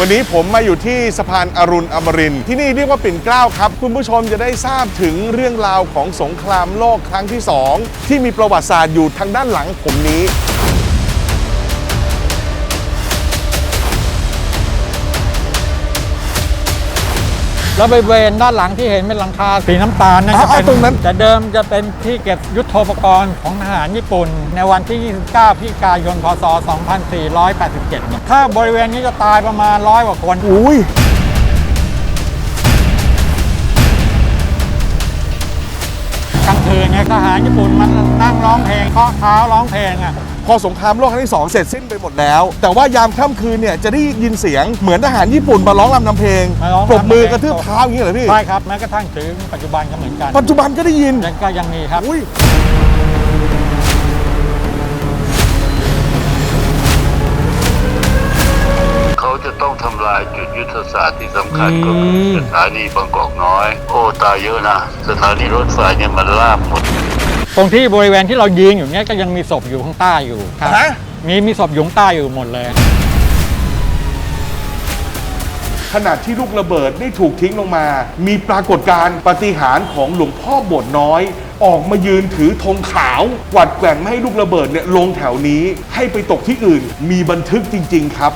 วันนี้ผมมาอยู่ที่สะพานอรุณอมรินทร์ที่นี่เรียกว่าปิ่นเกล้าครับ คุณผู้ชมจะได้ทราบถึงเรื่องราวของสงครามโลกครั้งที่ 2 ที่มีประวัติศาสตร์อยู่ทางด้านหลังผมนี้ แล้วบริเวณด้านหลังที่เห็นเป็นหลังคาสีน้ำตาลนั่นอ่าจะเป็นตรงนั้นแต่เดิมจะเป็นที่เก็บยุทโธปกรณ์ของทหารญี่ปุ่น ในวันที่ 29พฤศจิกายนพศ 2487 ถ้าบริเวณนี้จะตายประมาณร้อยกว่าคนอุ้ยกลางคืนไงทหารญี่ปุ่นมันนั่งร้องเพลงเคาะเท้าร้องเพลงอะ พอสงครามโลกครั้งที่ 2 เสร็จสิ้นไปหมดแล้ว แต่ว่ายามค่ำคืนเนี่ยจะได้ยินเสียงเหมือนทหารญี่ปุ่นมาร้องรำนำเพลงมาร้องปรบมือรำนำเพลงกระทืบเท้าอย่างนี้เหรอพี่ ใช่ครับแม้กระทั่งถึงปัจจุบันก็เหมือนกันปัจจุบันก็ได้ยินยังก็ยังมีครับ อุ้ยเขาจะต้องทำลายจุดยุทธศาสตร์ที่สำคัญก็คือสถานีบางกอกน้อย โอ้ตายเยอะนะ สถานีรถไฟเนี่ยมันลาบหมด ตรงที่บริเวณที่เรายืนอยู่เนี้ยก็ยังมีศพอยู่ข้างใต้อยู่ครับฮะ มีมีศพอยู่ข้างใต้อยู่หมดเลย ขณะที่ลูกระเบิดได้ถูกทิ้งลงมา มีปรากฏการณ์ปาฏิหารย์ของหลวงพ่อโบสถ์น้อย ออกมายืนถือธงขาวกวัดแกว่งไม่ให้ลูกระเบิดเนี่ยลงแถวนี้ ให้ไปตกที่อื่น มีบันทึกจริง ๆ ครับ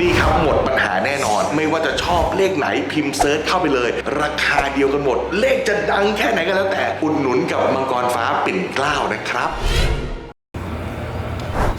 นี่ครับหมดปัญหาแน่นอน ไม่ว่าจะชอบเลขไหนพิมพ์เซิร์ชเข้าไปเลย ราคาเดียวกันหมด เลขจะดังแค่ไหนก็แล้วแต่อุดหนุนกับมังกรฟ้าปิ่นเกล้านะครับ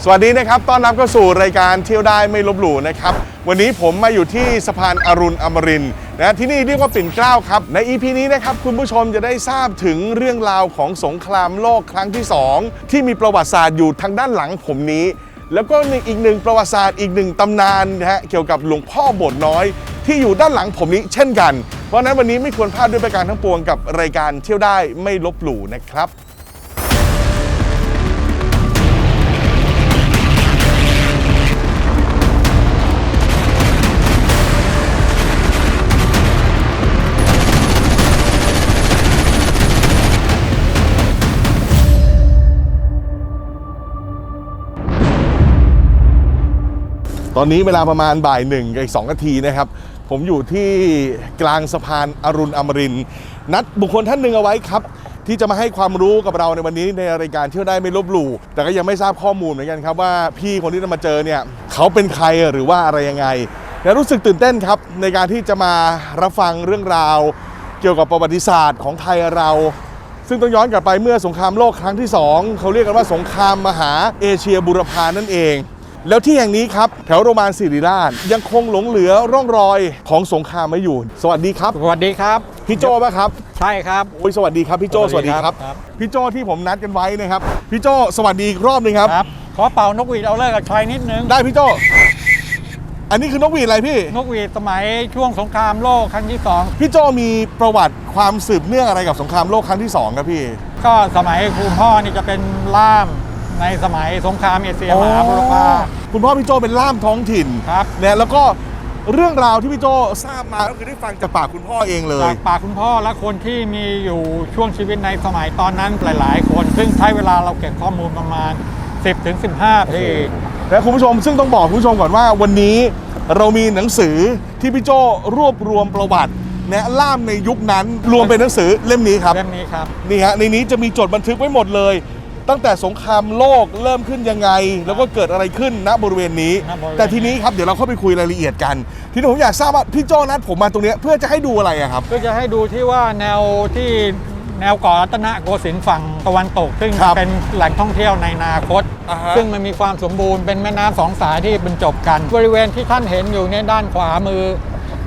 สวัสดีนะครับ ต้อนรับเข้าสู่รายการเที่ยวได้ไม่ลบหลู่นะครับ วันนี้ผมมาอยู่ที่สะพานอรุณอมรินนะที่นี่เรียกว่าปิ่นเกล้าครับ ใน EP นี้นะครับ คุณผู้ชมจะได้ทราบถึงเรื่องราวของสงครามโลกครั้งที่ 2 ที่มีประวัติศาสตร์อยู่ทางด้านหลังผมนี้ แล้วก็อีกหนึ่งประวัติศาสตร์อีกหนึ่งตำนานนะฮะเกี่ยวกับหลวงพ่อโบสถ์น้อย ที่อยู่ด้านหลังผมนี้เช่นกัน เพราะฉะนั้นวันนี้ไม่ควรพลาดด้วยประการทั้งปวงกับรายการเที่ยวได้ไม่ลบหลู่นะครับ ตอนนี้เวลาประมาณบ่ายหนึ่งกับอีกสองนาทีนะครับ ผมอยู่ที่กลางสะพานอรุณอมรินนัดบุคคลท่านหนึ่งเอาไว้ครับ ที่จะมาให้ความรู้กับเราในวันนี้ในรายการเที่ยวได้ไม่ลบหลู่แต่ก็ยังไม่ทราบข้อมูลเหมือนกันครับว่าพี่คนที่จะมาเจอเนี่ยเขาเป็นใครหรือว่าอะไรยังไงและรู้สึกตื่นเต้นครับในการที่จะมารับฟังเรื่องราว เกี่ยวกับประวัติศาสตร์ของไทยเรา ซึ่งต้องย้อนกลับไปเมื่อสงครามโลกครั้งที่ 2 เขาเรียกกันว่าสงครามมหาเอเชียบุรพานั่นเอง แล้วที่แห่งนี้ครับแถวโรมานสิริราชยังคงหลงเหลือร่องรอยของสงครามไว้อยู่ สวัสดีครับ สวัสดีครับ พี่โจป่ะครับ ใช่ครับโอ้ยสวัสดีครับพี่โจสสวัวัสสดีดีคครัรับบครับ พี่โจที่ผมนัดกันไว้นะครับ พี่โจสวัสดีอีกรอบหนึงครับ ครับ ขอเป่านกหวีดเอาเลิกกับใครนิดนึง ได้พี่โจอันนี้คือนกหวีดอะไรพี่ นกหวีดสมัยช่วงสงครามโลกครั้งที่สองพี่โจมีประวัติความสืบเนื่องอะไรกับสงครามโลกครั้งที่สองครับพี่ ก็สมัยคุณพ่อนี่จะเป็นล่าม ในสมัยสงครามเอเชียมหาบุรพา คุณพ่อพี่โจเป็นล่ามท้องถิ่นครับ เนี่ยแล้วก็เรื่องราวที่พี่โจทราบมาก็คือได้ฟังจากปากคุณพ่อเองเลยจากปากคุณพ่อและคนที่มีอยู่ช่วงชีวิตในสมัยตอนนั้นหลาย ๆ คน ซึ่งใช้เวลาเราเก็บข้อมูลประมาณ 10ถึง15ปีและคุณผู้ชมซึ่งต้องบอกคุณผู้ชมก่อนว่าวันนี้เรามีหนังสือที่พี่โจรวบรวมประวัติแนะล่ามในยุคนั้นรวมเป็นหนังสือเล่มนี้ครับเล่มนี้ครับนี่ฮะในนี้จะมีจดบันทึกไว้หมดเลย ตั้งแต่สงครามโลกเริ่มขึ้นยังไง แล้วก็เกิดอะไรขึ้นณบริเวณนี้ ณบริเวณนี้แต่ทีนี้ครับเดี๋ยวเราเข้าไปคุยรายละเอียดกัน ทีนี้ผมอยากทราบว่าพี่โจนัดผมมาตรงเนี้ยเพื่อจะให้ดูอะไรอะครับ ก็จะให้ดูที่ว่าแนวที่แนวเก่อรัตนโกสินทร์ฝั่งตะวันตก ซึ่งครับเป็นแหล่งท่องเที่ยวในอนาคต อ่าฮะ ซึ่งมันมีความสมบูรณ์เป็นแม่น้ำสองสายที่บรรจบกัน บริเวณที่ท่านเห็นอยู่ในยด้านขวามือ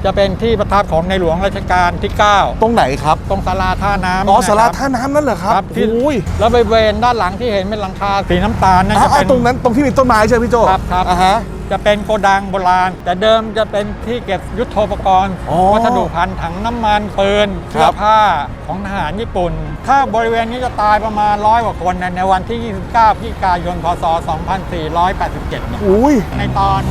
จะเป็นที่ประทับของในหลวงรัชกาลที่ 9 ตรงไหนครับ ตรงศาลาท่าน้ำอ๋อนะครับสาราท่าน้ำนั่นเหรอครับครับที่โอ้ยแล้วบริเวณด้านหลังที่เห็นเป็นหลังคาสีน้ำตาลนั่นอ่าจะเป็นตรงนั้นตรงที่มีต้นไม้ใช่ไหมพี่โจครับครับอ่าฮะจะเป็นโกดังโบราณ แต่เดิมจะเป็นที่เก็บยุทโธปกรณ์อ๋อวัสดุพันถังน้ำมันปืนคเสื้รัอบผ้าของทหารญี่ปุ่น ถ้าบริเวณนี้จะตายประมาณร้อยกว่าคนในในวันที่ 29พฤศจิกายน พศ 2487เนี่ยอุ้ยในตอน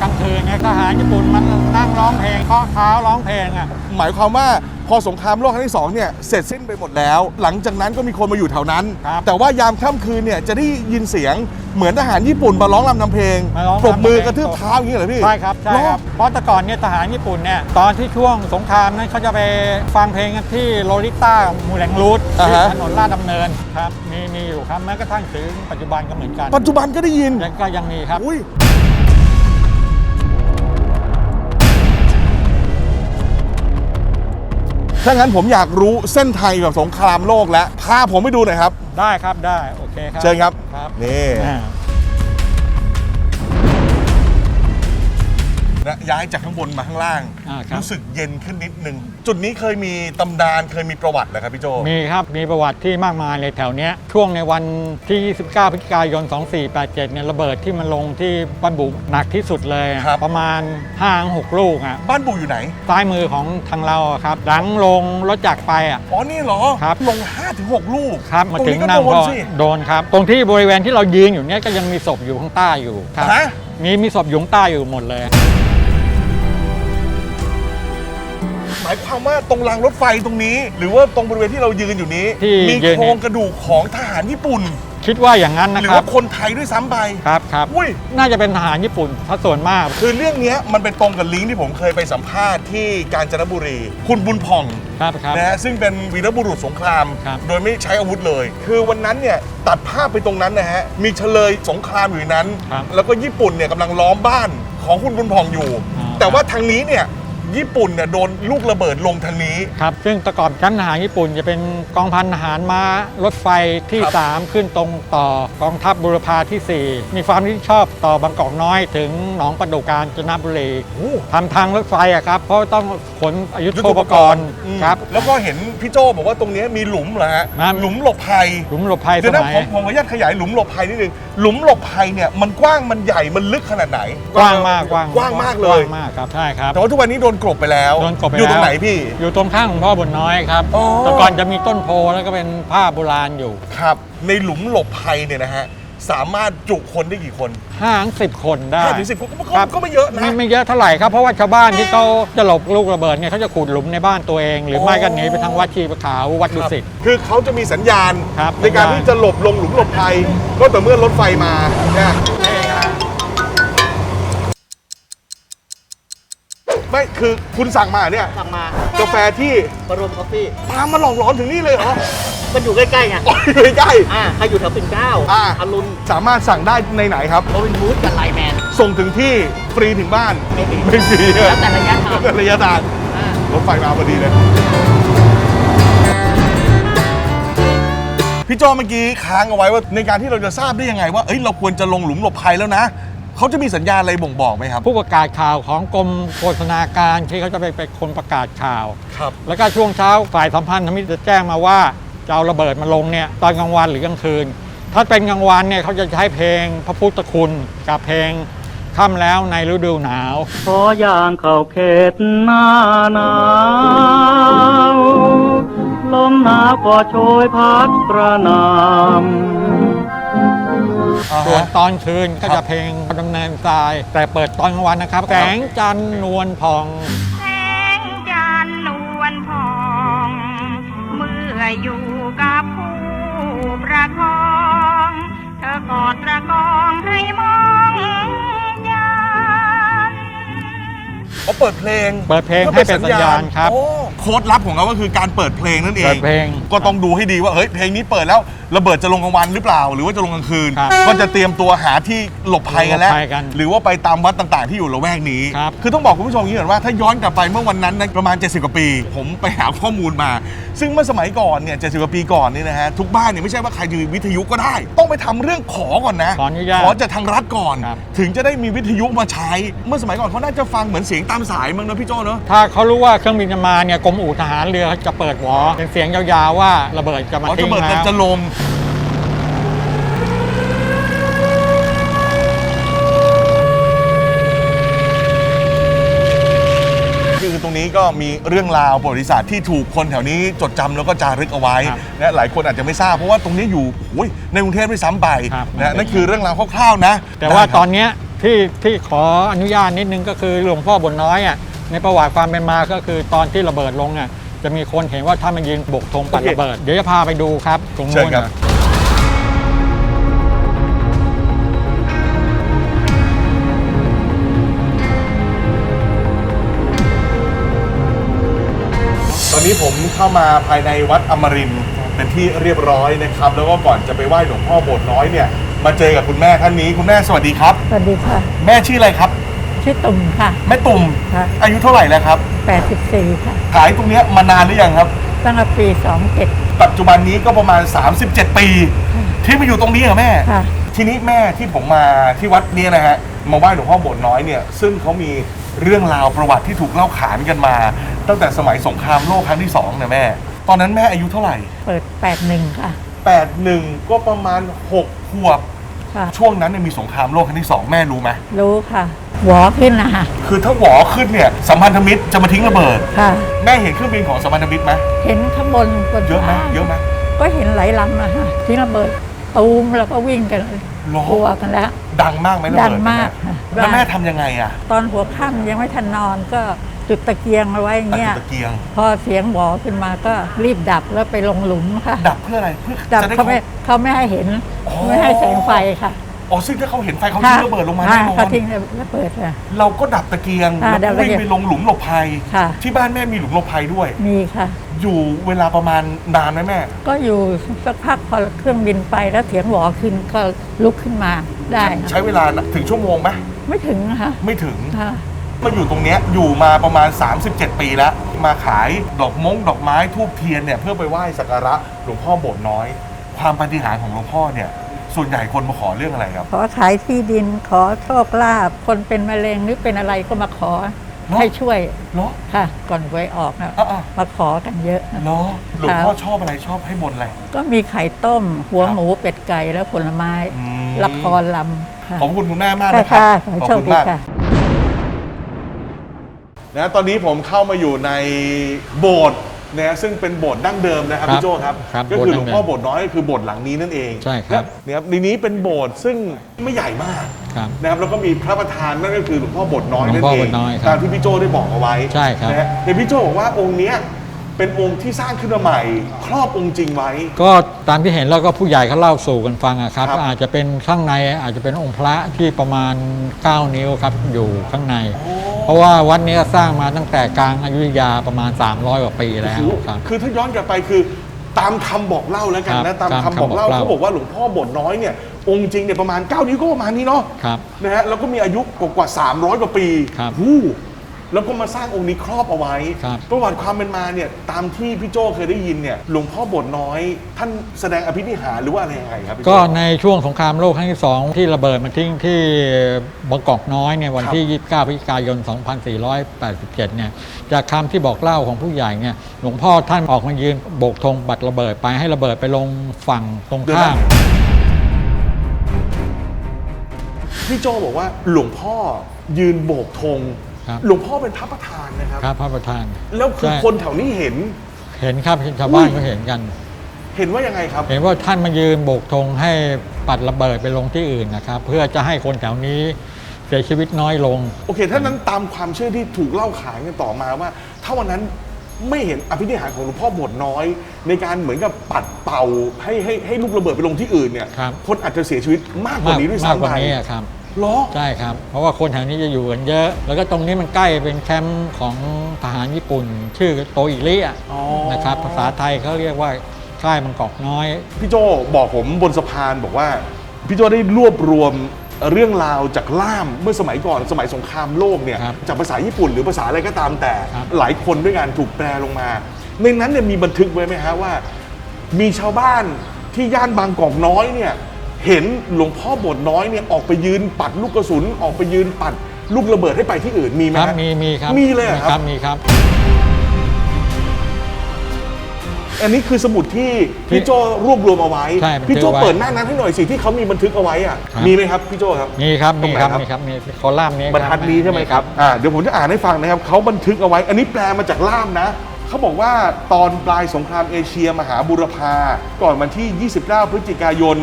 กลางคืนไงทหารญี่ปุ่นมันนั่งร้องเพลงเคาะเท้าร้องเพลงอะหมายความว่าพอสงครามโลกครั้งที่สองเนี่ยเสร็จสิ้นไปหมดแล้ว หลังจากนั้นก็มีคนมาอยู่แถวนั้นครับแต่ว่ายามค่ำคืนเนี่ยจะได้ยินเสียงเหมือนทหารญี่ปุ่นมาร้องรำนำเพลงมาร้องปรบมือรำนำเพลงกระทืบเท้าอย่างนี้เหรอพี่ ใช่ครับใช่ครับเพราะแต่ก่อนเนี่ยทหารญี่ปุ่นเนี่ยตอนที่ช่วงสงครามนั้นเขาจะไปฟังเพลงกันที่โลลิต้ามูแหลงรูทอ่าที่ฮะถนนลาดดำเนินครับมีมีอยู่ครับแม้กระทั่งถึงปัจจุบันก็เหมือนกัน ปัจจุบันก็ได้ยินยังก็ยังมีครับ ถ้างั้นผมอยากรู้เส้นไทยกับสงครามโลกแล้วพาผมไปดูหน่อยครับ ได้ครับได้ โอเคครับเชิญครับ ครับนี่ อ่า นะย้ายจากข้างบนมาข้างล่าง อ่าครับ รู้สึกเย็นขึ้นนิดนึง จุดนี้เคยมีตำนานเคยมีประวัติเหรอครับพี่โจ มีครับ มีประวัติที่มากมายเลยแถวเนี้ยช่วงในวันที่ 29 พฤศจิกายน 2487 เนี่ยระเบิดที่มันลงที่บ้านบุกหนักที่สุดเลยอะครับ ประมาณ5-6ลูกอะบ้านบุอยู่ไหน ซ้ายมือของทางเราอะครับ หลังลงรถจักรไปอะ อ๋อ นี่เหรอ ครับ ลง 5-6 ลูกครับ มาตรงถึงนี้ก็นั่นโดนก็สิ โดนครับ ตรงที่บริเวณที่เรายืนอยู่เนี่ยก็ยังมีศพอยู่ข้างใต้อยู่ครับฮะ มีมีศพอยู่ข้างใต้อยู่หมดเลย หมายความว่าตรงรางรถไฟตรงนี้ หรือว่าตรงบริเวณที่เรายืนอยู่นี้ ที่มียืนโครงกระดูกของทหารญี่ปุ่น คิดว่าอย่างนั้นหนะรือครัว่าบคนไทยด้วยซ้ำไปครับครับอุ้ย น่าจะเป็นทหารญี่ปุ่นถ้าส่วนมาก คือเรื่องเนี้ยมันเป็นตรงกับลิงก์ที่ผมเคยไปสัมภาษณ์ที่กาญจนบุรี คุณบุญผ่องครับครับ นะฮะซึ่งเป็นวีรบุรุษสงคราม ครับ โดยไม่ใช้อาวุธเลย คือวันนั้นเนี่ยตัดภาพไปตรงนั้นนะฮะมีเฉลยสงครามอยู่ในนั้น ครับแล้วก็ญี่ปุ่นเนี่ยกำลังล้อมบ้านของคุณบุญผ่องอยู่ อ่า แต่ว่าทางนี้เนี่ย ญี่ปุ่นเนี่ยโดนลูกระเบิดลงทางนี้ ครับ ซึ่งแตะกอบชั้นทหารญี่ปุ่นจะเป็นกองพันทหารม้ารถไฟที่ ครับ 3 ขึ้นตรงต่อกองทัพบุรพาทีสี่4 มีความรับผิดชอบต่อบางกอกน้อยถึงหนองประดูกาญจนบุรีโอ้ทำทางรถไฟอะครับ เพราะต้องขนอายุยุทโทโธปปกกรรณ์ณ์อืมครับ แล้วก็เห็นพี่โจบอกว่าตรงเนี้ยมีหลุมเหรอฮะนะหลุมหลบภัยหลุมหลบภัยสเดี๋ยวนะมัยผมผมขออนุญาตขยายหลุมหลบภัยนิดนึงหลุมหลบภัยเนี่ยมันกว้างมันใหญ่มันลึกขนาดไหนกว้างมากกว้างกว้างมากเลกว้ายงมากครับใช่ครับ แต่ว่าทุกวันนี้โดนกลบไปแล้วโดนกลบไปอยู่ตรงแล้วไหนพี่ อยู่ตรงข้างของพ่อบุญน้อยครับอ๋อแต่ก่อนจะมีต้นโพแล้วก็เป็นผ้าโบราณอยู่ครับ ในหลุมหลบภัยเนี่ยนะฮะสามารถจุคนได้กี่คนห้าถึงสิบคนได้ห้าถึงสิบคนก็ครับก็ไม่เยอะนะ ไม่ไม่เยอะเท่าไหร่ครับเพราะว่าชาวบ้านที่เขาจะหลบลูกระเบิดเนี่ยเขาจะขุดหลุมในบ้านตัวเอง หรือไม่ก็หนีไปทางวัดชีประขาววัดดุสิต คือเขาจะมีสัญญาณ ครับในการสัญญาณ ที่จะหลบลงหลุมหลบภัยก็แต่อเมื่อรถไฟมาเนี่ย ไม่คือคุณสั่งมาเนี่ยสั่งมากาแฟที่บรมคอฟฟี่ตามมาหลอกหลอนถึงนี่เลยเหรอมันอยู่ใกล้ๆไงอ๋ออยู่ใกล้อ่าใครอยู่แถวปิ่นเกล้าอ่าอรุณสามารถสั่งได้ในไหนครับโรบินฮูดกับไลน์แมนส่งถึงที่ฟรีถึงบ้านไม่มีไม่ฟรีแล้วแต่ระยะทางแล้วแต่ระยะทางอ่ารถไฟมาพอดีเลยพี่โจเมื่อกี้ค้างเอาไว้ว่าในการที่เราจะทราบได้ยังไงว่าเอ้ยเราควรจะลงหลุมหลบภัยแล้วนะ เขาจะมีสัญญาณอะไรบ่งบอกไหมครับ ผู้ประกาศข่าวของกรมโฆษณาการที่เขาจะไปเป็นคนประกาศข่าว ครับ แล้วก็ช่วงเช้าฝ่ายสัมพันธ์ธมิตรจะแจ้งมาว่าจะเอาระเบิดมาลงเนี่ยตอนกลางวันหรือกลางคืน ถ้าเป็นกลางวันเนี่ยเขาจะใช้เพลงพระพุทธคุณกับเพลงค่ำแล้วในฤดูหนาว ขอย่างเข้าเขตหน้าหนาวลมหนาวก็โชยพัดกระหนำ ส่วนตอนคืนก็จะเพลงดำเนินทราย แต่เปิดตอนกลางวันนะครับ แสงจันทร์นวลพอง แสงจันทร์นวลพอง เมื่ออยู่กับผู้ประคอง เธอกอดตระกองให้มองยันเขาเปิดเพลงเปิดเพลงให้เป็นสัญญาณครับ โอ้โค้ดลับของเขาก็คือการเปิดเพลงนั่นเองเปิดเพลง ก็ต้องดูให้ดีว่าเฮ้ยเพลงนี้เปิดแล้วระเบิดจะลงกลางวันหรือเปล่า หรือว่าจะลงกลางคืน ครับก็จะเตรียมตัวหาที่หลบภัยกันแล้ว หลบภัยกันหรือว่าไปตามวัดต่างๆ ที่อยู่ละแวกนี้ ครับคือต้องบอกคุณผู้ชมอย่างนี้ก่อนว่าถ้าย้อนกลับไปเมื่อวันนั้นนะประมาณ 70 กว่าปี ผมไปหาข้อมูลมา ซึ่งเมื่อสมัยก่อนเนี่ย70กว่าปีก่อนนี่นะฮะทุกบ้านเนี่ยไม่ใช่ว่าใครจะมีวิทยุก็ได้ ต้องไปทำเรื่องขอก่อนนะขออนุญาตขอจากทางรัฐก่อน ครับ ถึงจะได้มีวิทยุมาใช้ เมื่อสมัยก่อนเขาน่าจะฟังเหมือนเสียงตามสายมั้งนะพี่โจเนอะ ถ้าเขารู้ว่าเครื่องบินจะมาเนี่ยกรมอู่ทหารเรือเขาจะเปิดหวอเป็นเสียงยาวๆว่าระเบิดจะมาอ๋อจะทิ้งเบิดแล้วจะลงคือตรงนี้ก็มีเรื่องราวประวัติศาสตร์ที่ถูกคนแถวนี้จดจำแล้วก็จารึกเอาไว้ครับนะหลายคนอาจจะไม่ทราบเพราะว่าตรงนี้อยู่โอ้ยในกรุงเทพด้วยซ้ำไปครับนะนั่นคือเรื่องราวคร่าวๆนะแต่ว่าได้ครับ ตอนเนี้ยที่ที่ขออนุญาตนิดนึงก็คือหลวงพ่อบนน้อยอะ ในประวัติความเป็นมาก็คือตอนที่ระเบิดลงอะจะมีคนเห็นว่าท่านมายืนโบกธงปัดโอเคระเบิด เดี๋ยวจะพาไปดูครับตรงเชินู้ญนครับน่ะตอนนี้ผมเข้ามาภายในวัดอมรินทร์เป็นที่เรียบร้อยนะครับ แล้วก็ก่อนจะไปไหว้หลวงพ่อโบสถ์น้อยเนี่ย มาเจอกับคุณแม่ท่านนี้คุณแม่สวัสดีครับ สวัสดีค่ะ แม่ชื่ออะไรครับ ชื่อตุ่มค่ะ แม่ตุ่มค่ะ อายุเท่าไหร่แล้วครับ84 ค่ะ ขายตรงเนี้ยมานานหรือยังครับ ตั้งแต่ปี 27 ปัจจุบันนี้ก็ประมาณ 37 ปี ที่มาอยู่ตรงนี้เหรอแม่ ค่ะ ทีนี้แม่ที่ผมมาที่วัดเนี้นะฮะมาไหว้หลวงพ่อโบสถ์น้อยเนี่ยซึ่งเขามีเรื่องราวประวัติที่ถูกเล่าขานกันมา ตั้งแต่สมัยสงครามโลกครั้งที่สองนะแม่ ตอนนั้นแม่อายุเท่าไหร่ เปิด 81 ค่ะ 81 ก็ประมาณ 6 ขวบ ค่ะ ช่วงนั้นเนี่ยมีสงครามโลกครั้งที่สองแม่รู้ไหมรู้ค่ะหวอขึ้นนะคะคือถ้าหวอขึ้นเนี่ยสัมพันธมิตรจะมาทิ้งระเบิด ค่ะ แม่เห็นเครื่องบินของสัมพันธมิตรไหมเห็นข้างบนบนเยอะไหมฟ้าเยอะไหมก็เห็นหลายลำนะคะที่ระเบิดตูมแล้วก็วิ่งกันหรอกลัวกันแล้ว ดังมากไหมระเบิดดังมากแม่ค่ะแล้วแม่ทำยังไงอะตอนหัวค่ำยังไม่ทันนอนก็ จุดตะเกียงเอาไว้อย่างเงี้ยตะเกียง พอเสียงหวอขึ้นมาก็รีบดับแล้วไปลงหลุมค่ะดับเพื่ออะไรเพื่อดับจะได้เขาไม่เขาไม่ให้เห็นอ๋อไม่ให้แสงไฟค่ะอ๋อซึ่งถ้าเขาเห็นไฟเขาทิ้งระเบิดลงมาแน่นอเขานทิ้งระเบิดค่ะเราก็ดับตะเกียงอ่าแล้วดัก็บตะวิ่งเกียงไปลงหลุมหลบภัยค่ะที่บ้านแม่มีหลุมหลบภัยด้วยมีค่ะ อยู่เวลาประมาณนานไหมแม่ ก็อยู่สักพักพอเครื่องบินไปแล้วเสียงหวอขึ้นก็ลุกขึ้นมาได้ค่ะใช้เวลาถึงชั่วโมงไหมไม่ถึงนะคะไม่ถึงค่ะ มาอยู่ตรงเนี้ยอยู่มาประมาณ 37 ปีแล้ว มาขายดอกมงดอกไม้ทูบเทียนเนี่ยเพื่อไปไหว้สักการะหลวงพ่อโบสถ์น้อย ความปาฏิหาริย์ของหลวงพ่อเนี่ย ส่วนใหญ่คนมาขอเรื่องอะไรครับขอขายที่ดินขอโชคลาภคนเป็นมะเร็งหรือเป็นอะไรก็มาขอเนอะให้ช่วยเนาะค่ะ ก่อนหวยออกนะอะมาขอกันเยอะเนาะหลวงพ่อชอบอะไรชอบให้บนอะไร ก็มีไข่ต้ม หัวครับหมูเป็ดไก่แล้วผลไม้อืมละครลำค่ะขอบคุณคุณแม่มากค่ะนะครัค่ะบขอให้ขอบโชคคุณดีมากค่ะ นะตอนนี้ผมเข้ามาอยู่ในโบสถ์นะซึ่งเป็นโบสถ์ดั้งเดิมนะครับครับพี่โจครับ ครับก็คือหลวงพ่อโบโบสสถ์ถ์น้อยก็คือโบสถ์หลังนี้นั่นเองใช่ครับ นะนะครับในนี้เป็นโบสถ์ซึ่งไม่ใหญ่มากครับนะครับแล้วก็มีพระประธานนั่นก็คือหลวงพ่อโบสถ์น้อยหลวนั่งนพ่อเอโบงสถ์น้อยครับตามที่พี่โจได้บอกเอาไว้ใช่ครับ นะฮะแต่พี่โจบอกว่าองค์เนี้ย เป็นองค์ที่สร้างขึ้นมาใหม่ ครอบองค์จริงไว้ ก็ตามที่เห็นแล้วก็ผู้ใหญ่เขาเล่าสู่กันฟังอะครับครับ อาจจะเป็นข้างในอาจจะเป็นองค์พระที่ประมาณ 9 นิ้วครับอยู่ข้างใน เพราะว่าวัดนี้สร้างมาตั้งแต่กลางอยุธยาประมาณ 300กว่าปีแล้วโอ้โหครับ คือถ้าย้อนกลับไปคือตามคำบอกเล่าแล้วกันครันะบตามตามคำบอกเล่าคำบอกเล่า เขาบอกว่าหลวงพ่อโบสถ์น้อยเนี่ยองค์จริงเนี่ยประมาณ 9 นิ้วก็ประมาณนี้เนาะครับ นะฮะแล้วก็มีอายุกว่า300 กว่าปีครับ หู้ แล้วก็มาสร้างองค์นี้ครอบเอาไว้ ครับประวัติความเป็นมาเนี่ยตามที่พี่โจเคยได้ยินเนี่ยหลวงพ่อโบสถ์น้อย ท่านแสดงอภินิหารหรือว่าอะไรยังไงครับพี่โจ้ ก็ในช่วงสงครามโลกครั้งที่ 2 ที่ระเบิดมาทิ้งที่บางกอกน้อยเนี่ยวันที่ 29พฤศจิกายน 2487 เนี่ยจากคำที่บอกเล่าของผู้ใหญ่เนี่ยหลวงพ่อท่านออกมายืนโบกธงบัตรระเบิดไปให้ระเบิดไปลงฝั่งตรงข้ามพี่โจบอกว่าหลวงพ่อยืนโบกธง ครับหลวงพ่อเป็นพระประธานนะครับ ครับพระประธาน แล้วคือใช่ คนแถวนี้เห็น เห็นครับชาวบ้านก็เห็นกัน เห็นว่ายังไงครับ เห็นว่าท่านมายืนโบกธงให้ปัดระเบิดไปลงที่อื่นนะครับ เพื่อจะให้คนแถวนี้เสียชีวิตน้อยลง โอเค ถ้านั้นตามความเชื่อที่ถูกเล่าขานกันต่อมาว่า ถ้าวันนั้นไม่เห็นอภินิหารของหลวงพ่อโบสถ์น้อย ในการเหมือนกับปัดเป่าให้ให้ให้ลูกระเบิดไปลงที่อื่นเนี่ยครับคนอาจจะเสียชีวิตมากกว่านี้ด้วยมากซ้ำกว่าไปนี้อะครับเหรอ ใช่ครับ เพราะว่าคนแถวนี้จะอยู่กันเยอะ แล้วก็ตรงนี้มันใกล้เป็นแคมป์ของทหารญี่ปุ่น ชื่อโตอิริอะอ๋อ นะครับ ภาษาไทยเขาเรียกว่าค่ายมังกอกน้อย พี่โจบอกผมบนสะพานบอกว่า พี่โจได้รวบรวมเรื่องราวจากล่ามเมื่อสมัยก่อนสมัยสงครามโลกเนี่ยครับจากภาษาญี่ปุ่นหรือภาษาอะไรก็ตามแต่ ครับ หลายคนด้วยกันถูกแปลลงมา ในนั้นเนี่ยมีบันทึกไว้ไหมฮะว่า มีชาวบ้านที่ย่านบางกอกน้อยเนี่ย เห็นหลวงพ่อโบสถ์น้อยเนี่ยออกไปยืนปัดลูกกระสุนออกไปยืนปัดลูกระเบิดให้ไปที่อื่นมีไหมครับฮะมีมีครับมีเลยเหรอครับ มีครับ อันนี้คือสมุดที่พี่โจรวบรวมเอาไว้ ใช่บันทึกพี่โจไว้ เปิดหน้านั้นให้หน่อยสิที่เขามีบันทึกเอาไว้อะครับมีไหมครับพี่โจครับ มีครับตรมีงไหนครับครับมีครับมีคอลัมน์นี้บรรทัดนี้ใช่ไหมครับ อ่า เดี๋ยวผมจะอ่านให้ฟังนะครับ เขาบันทึกเอาไว้ อันนี้แปลมาจากล่ามนะ เขาบอกว่าตอนปลายสงครามเอเชียมหาบุรพา ก่อนวันที่ 29 พฤศจิกายน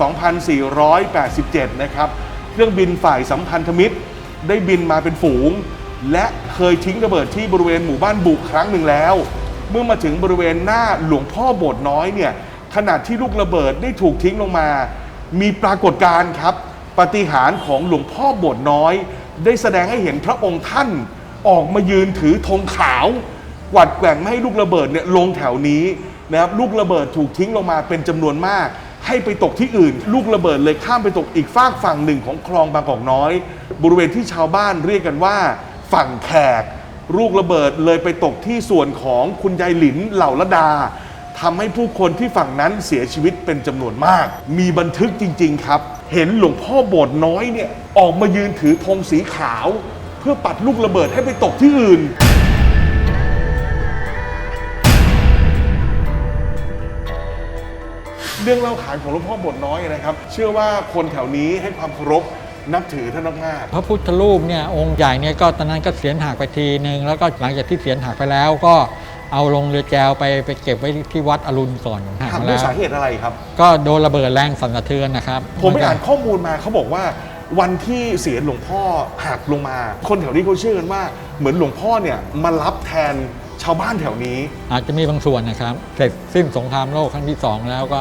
2487 นะครับ เครื่องบินฝ่ายสัมพันธมิตร ได้บินมาเป็นฝูง และเคยทิ้งระเบิดที่บริเวณหมู่บ้านบุกครั้งหนึ่งแล้ว เมื่อมาถึงบริเวณหน้าหลวงพ่อโบสถ์น้อยเนี่ยขณะที่ลูกระเบิดได้ถูกทิ้งลงมา มีปรากฏการณ์ครับ ปฏิหารของหลวงพ่อโบสถ์น้อย ได้แสดงให้เห็นพระองค์ท่านออกมายืนถือธงขาวกวัดแกว่งไม่ให้ลูกระเบิดเนี่ยลงแถวนี้นะครับลูกระเบิดถูกทิ้งลงมาเป็นจำนวนมาก ให้ไปตกที่อื่น ลูกระเบิดเลยข้ามไปตกอีกฝากฝั่งหนึ่งของคลองบางกอกน้อย บริเวณที่ชาวบ้านเรียกกันว่า ฝั่งแขก ลูกระเบิดเลยไปตกที่ส่วนของคุณยายหลินเหล่าละดาทำให้ผู้คนที่ฝั่งนั้นเสียชีวิตเป็นจำนวนมาก มีบันทึกจริง ๆ ครับ เห็นหลวงพ่อโบสถ์น้อยเนี่ยออกมายืนถือธงสีขาว เพื่อปัดลูกระเบิดให้ไปตกที่อื่น เรื่องเล่าขานของหลวงพ่อโบสถ์น้อยนะครับ เชื่อว่าคนแถวนี้ให้ความเคารพนับถือท่านมากพระพุทธรูปเนี่ยองค์ใหญ่เนี่ยก็ตอนนั้นก็เสียนหักไปทีนึงแล้วก็หลังจากที่เสียนหักไปแล้วก็เอาลงเรือแจวไปไปเก็บไว้ที่วัดอรุณก่อนหักทำมาด้วยแล้วสาเหตุอะไรครับ ก็โดนระเบิดแรงสั่นสะเทือนนะครับผมไปก็อ่านข้อมูลมาเขาบอกว่า วันที่เสียนหลวงพ่อหักลงมา คนแถวนี้เขาเชื่อกันว่าเหมือนหลวงพ่อเนี่ยมารับแทนชาวบ้านแถวนี้ อาจจะมีบางส่วนนะครับ เสร็จสิ้นสงครามโลกครั้งที่สองแล้วก็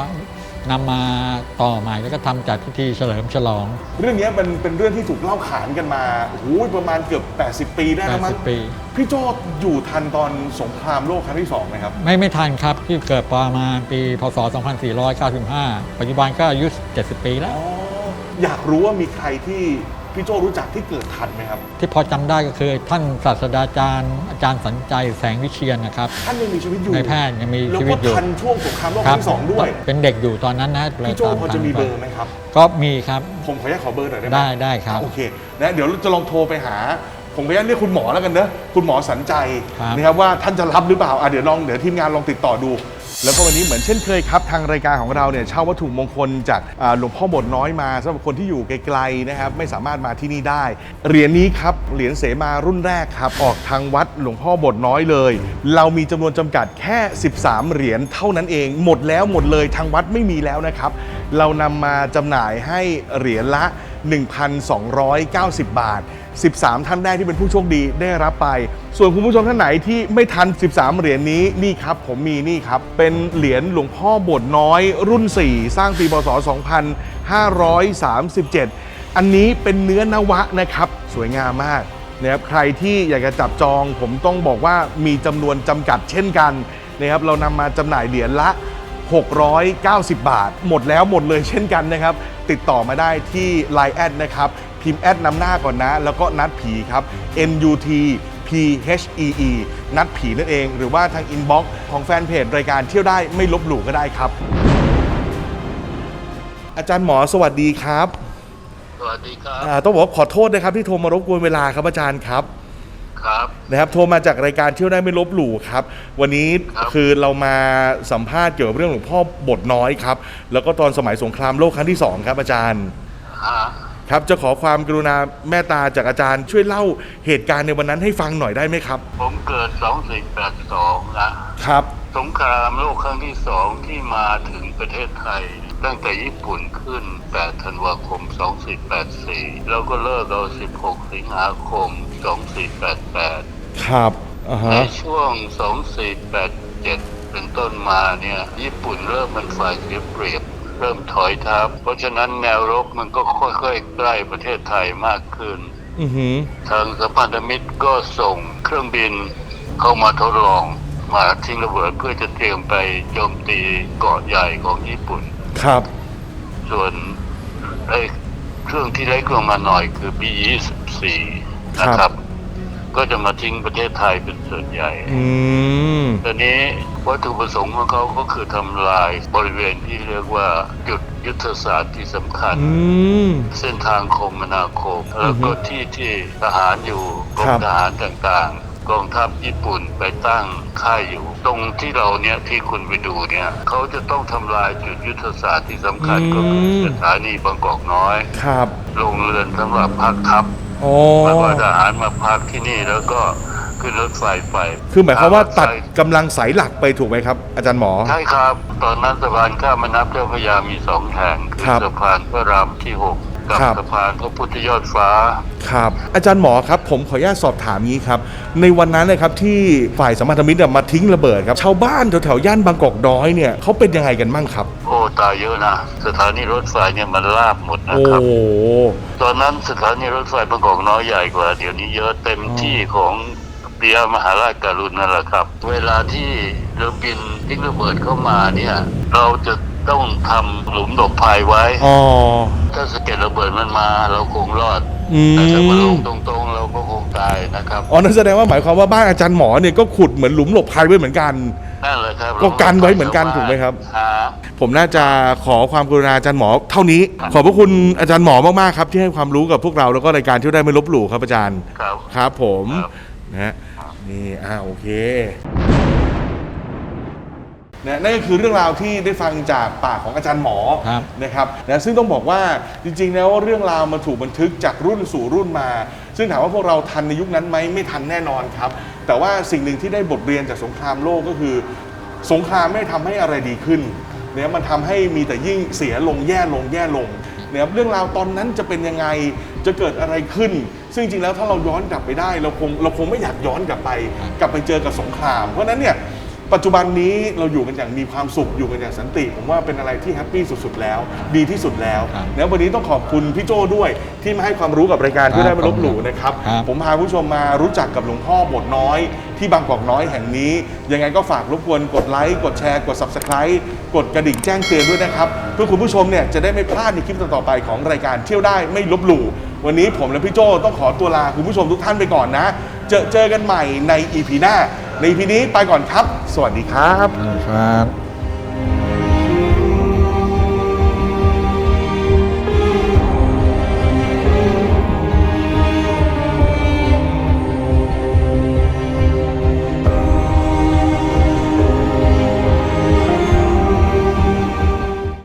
นำมาต่อใหม่แล้วก็ทำจัดพิธีเฉลิมฉลอง เรื่องนี้มันเป็นเรื่องที่ถูกเล่าขานกันมาโอ้โหประมาณเกือบ 80 ปีได้แล้วมั้ง80ปี พี่โจ้อยู่ทันตอนสงครามโลกครั้งที่สองไหมครับ ไม่ไม่ทันครับที่เกิดประมาณปี พศ 2495 ปัจจุบันก็อายุ 70 ปีแล้วอ๋ออยากรู้ว่ามีใครที่ พี่โจ้รู้จักที่เกิดทันไหมครับ ที่พอจำได้ก็คือท่านศาสตราจารย์ อาจารย์สัญใจแสงวิเชียนนะครับ ท่านยังมีชีวิตอยู่นายแพทย์ยังมีแล้วชีวิก็ตอยู่ทันช่วงสงครามโลกครั้งที่สองด้วย เป็นเด็กอยู่ตอนนั้นนะพี่โจ้ตามพอจะมีตาเบอร์ไหมครับ ก็มีครับ ผมขออนุญาตขอเบอร์หน่อยได้ไหมได้ได้ครับ โอเคนะเดี๋ยวจะลองโทรไปหา ผมขออนุญาตเรียกคุณหมอแล้วกันเนอะคุณหมอสัญใจครับ นะครับว่าท่านจะรับหรือเปล่าอะเดี๋ยวลองเดี๋ยวทีมงานลองติดต่อดู แล้วก็วันนี้เหมือนเช่นเคยครับทางรายการของเราเนี่ยเช่าวัตถุมงคลจากหลวงพ่อบทน้อยมาสำหรับคนที่อยู่ไกลๆนะครับไม่สามารถมาที่นี่ได้ เหรียญนี้ครับเหรียญเสมารุ่นแรกครับออกทางวัดหลวงพ่อบทน้อยเลย เรามีจำนวนจำกัดแค่ 13 เหรียญเท่านั้นเอง หมดแล้วหมดเลยทางวัดไม่มีแล้วนะครับเรานำมาจำหน่ายให้เหรียญละ 1,290 บาท 13 ท่านแรกที่เป็นผู้โชคดีได้รับไป ส่วนคุณผู้ชมท่านไหนที่ไม่ทัน 13 เหรียญนี้นี่ครับ ผมมีนี่ครับ เป็นเหรียญหลวงพ่อโบสถ์น้อยรุ่น 4 สร้างปีพศ 2537 อันนี้เป็นเนื้อนวะนะครับ สวยงามมากนะครับใครที่อยากจะจับจอง ผมต้องบอกว่ามีจำนวนจำกัดเช่นกันนะครับเรานำมาจำหน่ายเหรียญละ 690 บาท หมดแล้วหมดเลยเช่นกันนะครับ ติดต่อมาได้ที่ Line แอดนะครับ พิมพ์แอดนำหน้าก่อนนะ แล้วก็นัดผีครับ N U T P H E E นัดผีนั่นเอง หรือว่าทางอินบ็อกซ์ของแฟนเพจรายการเที่ยวได้ไม่ลบหลู่ก็ได้ครับ อาจารย์หมอสวัสดีครับสวัสดีครับ อ่าต้องบอกว่าขอโทษนะครับที่โทรมารบกวนเวลาครับอาจารย์ครับ ครับ นะครับโทรมาจากรายการเที่ยวได้ไม่ลบหลู่ครับ วันนี้ครับ คือเรามาสัมภาษณ์เกี่ยวกับเรื่องหลวงพ่อบทน้อยครับ แล้วก็ตอนสมัยสงครามโลกครั้งที่2ครับอาจารย์ฮะครับจะขอความกรุณาแม่ตาจากอาจารย์ช่วยเล่าเหตุการณ์ในวันนั้นให้ฟังหน่อยได้ไหมครับ ผมเกิด 2482 นะ ครับ สงครามโลกครั้งที่สองที่มาถึงประเทศไทย ตั้งแต่ญี่ปุ่นขึ้น 8 ธันวาคม 2484 แล้วก็เลิกเรา16 สิงหาคม 2488ครับอ่าในฮะช่วง2487เป็นต้นมาเนี่ยญี่ปุ่นเริ่มมันฝ่ายเสียเปรียบ เริ่มถอยทัพเพราะฉะนั้นแนวรบมันก็ค่อยๆใกล้ประเทศไทยมากขึ้น อือหือทางสัมพันธมิตรก็ส่งเครื่องบินเข้ามาทดลองมาทิ้งระเบิดเพื่อจะเตรียมไปโจมตีเกาะใหญ่ของญี่ปุ่น ครับส่วนไอ้เครื่องที่เล็กลงมาหน่อยคือ B-24 นะครับก็จะมาทิ้งประเทศไทยเป็นส่วนใหญ่ อืม ตอนนี้วัตถุประสงค์ของเขาก็คือทำลายบริเวณที่เรียกว่าจุดยุทธศาสตร์ที่สำคัญ อืม เส้นทางคมนาคม แล้วก็ที่ที่ทหารอยู่กรครัมบทหารต่างๆ กองทัพญี่ปุ่นไปตั้งค่ายอยู่ ตรงที่เราเนี่ยที่คุณไปดูเนี่ยเขาจะต้องทำลายจุดยุทธศาสตร์ที่สำคัญก็คือสถานีบางกอกน้อย ครับ โรงเรือนสำหรับพักทัพ โอ้หมายว่าทหารมาพักที่นี่แล้วก็ขึ้นรถไฟไป คือหมายความว่าตัดใช่กำลังสายหลักไปถูกไหมครับ อาจารย์หมอ ใช่ครับ ตอนนั้นสะพานข้ามแม่น้ำเจ้าพระยามีสองแห่งครับสะพานพระรามที่หก กับครับ สะพานพระพุทธยอดฟ้า ครับอาจารย์หมอครับผมขออนุญาตสอบถามงี้ครับ ในวันนั้นนะครับที่ฝ่ายสมพันธมิตรเนี่ยมาทิ้งระเบิดครับชาวบ้านแถวๆย่านบางกอกน้อยเนี่ยเขาเป็นยังไงกันบ้างครับ โอ้ตายเยอะนะสถานีรถไฟเนี่ยมันลาบหมดนะโอ้ ครับโหตอนนั้นสถานีรถไฟบางกอกน้อยใหญ่กว่า เดี๋ยวนี้เยอะเต็มที่ของเปียมหาราชการุณนั่นแหละครับ เวลาที่เรือบินทิ้งระเบิดเข้ามาเนี่ย เราจะ ต้องทำหลุมหลบภัยไว้ อ๋อ ถ้าสะเก็ดระเบิดมันมา เราคงรอดอืมแต่ถ้ามันลงตรงๆ เราก็คงตายนะครับ อ๋อ นั่นแสดงว่าหมายความว่าบ้านอาจารย์หมอเนี่ยก็ขุดเหมือนหลุมหลบภัยไว้เหมือนกัน นั่นแหละครับก็กันไว้เหมือนกันถูกไหมครับฮะผมน่าจะขอความกรุณาอาจารย์หมอเท่านี้ ขอบพระคุณอาจารย์หมอมากๆครับที่ให้ความรู้กับพวกเราแล้วก็รายการที่ได้ไม่ลบหลู่ครับอาจารย์ ครับ ครับผมครับ นะฮะนี่อ่าโอเค นะนั่นก็คือเรื่องราวที่ได้ฟังจากปากของอาจารย์หมอครับนะครับนะซึ่งต้องบอกว่าจริงๆ แล้วเรื่องราวมันถูกบันทึกจากรุ่นสู่รุ่นมา ซึ่งถามว่าพวกเราทันในยุคนั้นไหมไม่ทันแน่นอนครับ แต่ว่าสิ่งหนึ่งที่ได้บทเรียนจากสงครามโลกก็คือ สงครามไม่ได้ทำให้อะไรดีขึ้นเนี่ยมันทำให้มีแต่ยิ่งเสียลงแย่ลงแย่ลงเนี่ยเรื่องราวตอนนั้นจะเป็นยังไงจะเกิดอะไรขึ้น ซึ่งจริงๆแล้วถ้าเราย้อนกลับไปได้เราคงเราคงไม่อยากย้อนกลับไป กลับไปเจอกับสงคราม เพราะฉะนั้นเนี่ย ปัจจุบันนี้เราอยู่กันอย่างมีความสุขอยู่กันอย่างสันติ ผมว่าเป็นอะไรที่แฮปปี้สุดๆแล้ว ดีที่สุดแล้วครับแล้ววันนี้ต้องขอบคุณพี่โจ้ด้วยที่มาให้ความรู้กับรายการที่ได้ไม่ลบหลู่นะครับครับ ผมพาผู้ชมมารู้จักกับหลวงพ่อบทน้อย ที่บางกอกน้อยแห่งนี้ ยังไงก็ฝากรบกวนกดไลค์กดแชร์กด Subscribe กดกระดิ่งแจ้งเตือนด้วยนะครับเพื่อคุณผู้ชมเนี่ยจะได้ไม่พลาดในคลิปต่อๆไปของรายการเที่ยวได้ไม่ลบหลู่วันนี้ผมและพี่โจต้องขอตัวลาคุณผู้ชมทุกท่านไปก่อนนะ เจอเจอกันใหม่ใน EP หน้า ในพีนี้ไปก่อนครับ สวัสดีครับ ครับ